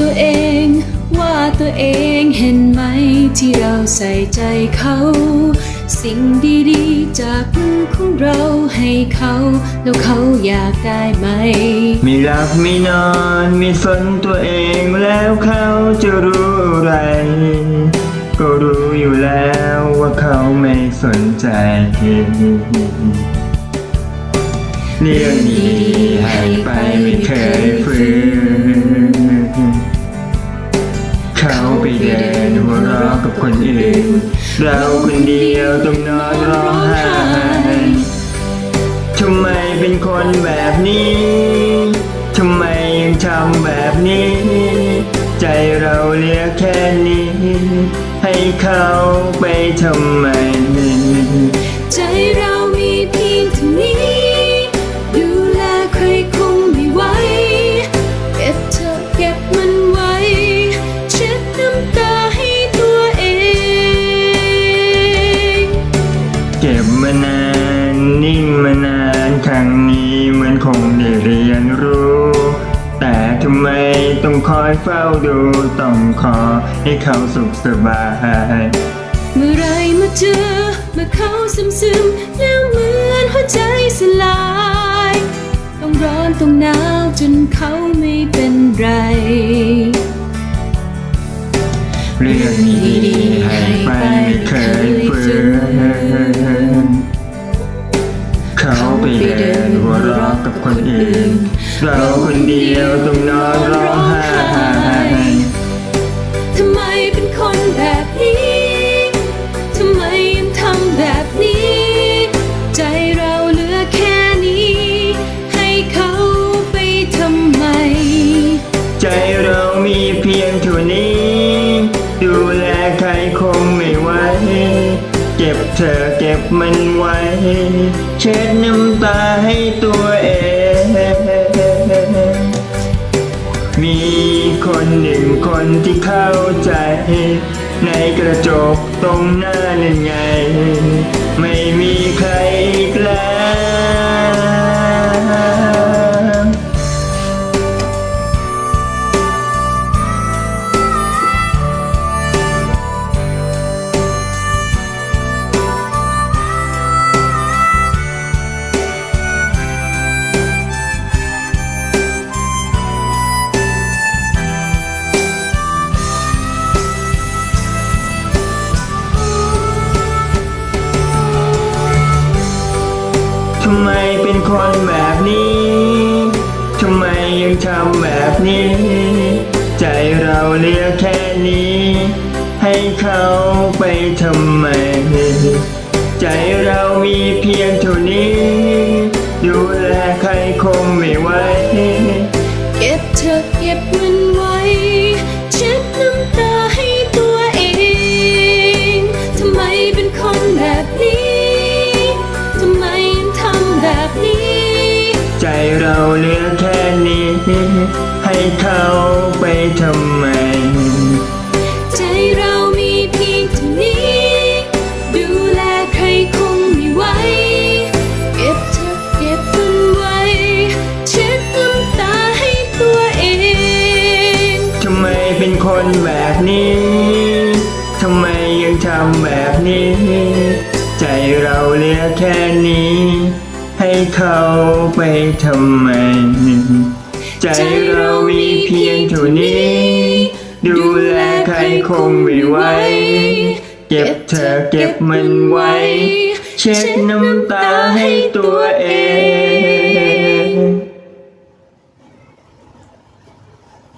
ตัวเองว่าตัวเองเห็นไหมที่เราใส่ใจเขา สิ่งดีๆจากมือของเราให้เขา แล้วเขาอยากได้ไหม ไม่หลับไม่นอนไม่สนตัวเองแล้วเขาจะรู้อะไร ก็รู้อยู่แล้วว่าเขาไม่สนใจเรื่องดีๆให้ไปไม่เคย รักกับคนอื่น เราคนเดียวต้องนอนร้องไห้ทำไมเป็นคนแบบนี้ ทำไมยังทำแบบนี้ ใจเราเหลือแค่นี้ ให้เขาไปทำไม คงได้เรียนรู้ แต่ทำไมต้องคอยเฝ้าดู ต้องขอให้เขาสุขสบาย เมื่อไรมาเจอเมื่อเขาซึมซึมแล้วเหมือนหัวใจสลาย ต้องร้อนต้องหนาวจนเขาไม่เป็นไร อนร้องไห้ทำไมเป็นคนแบบนี้ ทำไมยังทำแบบนี้ ใจเราเหลือแค่นี้ ให้เขาไปทำไม ใจเรามีเพียงเท่านี้ ดูแลใครคงไม่ไหวเก็บเธอเก็บมันไว้ เช็ดน้ำตาให้ตัวเอง คนที่เข้าใจ ในกระจกตรงหน้านั่นไงำไมเป็นคนแบบนี้ ทำไมยังทำแบบนี้ ใจเราเลือแค่นี้ ให้เขาไปทำไม ใจเรามีเพียงเท่านี้ ดูแลใครคงไม่ไหว เราเหลือแค่นี้ ให้เขาไปทำไม ใจเรามีเพียงเท่านี้ ดูแลใครคงไม่ไหว เก็บเธอเก็บมันไว้ เช็ดน้ำตาให้ตัวเอง ทำไมเป็นคนแบบนี้ ทำไมยังทำแบบนี้ ใจเราเหลือแค่นี้ เขาไปทำไม ใจเรามีเพียงเท่านี้ ดูแลใครคงไม่ไหวเก็บเธอเก็บมันไว้ เช็ดน้ำตาให้ตัวเอง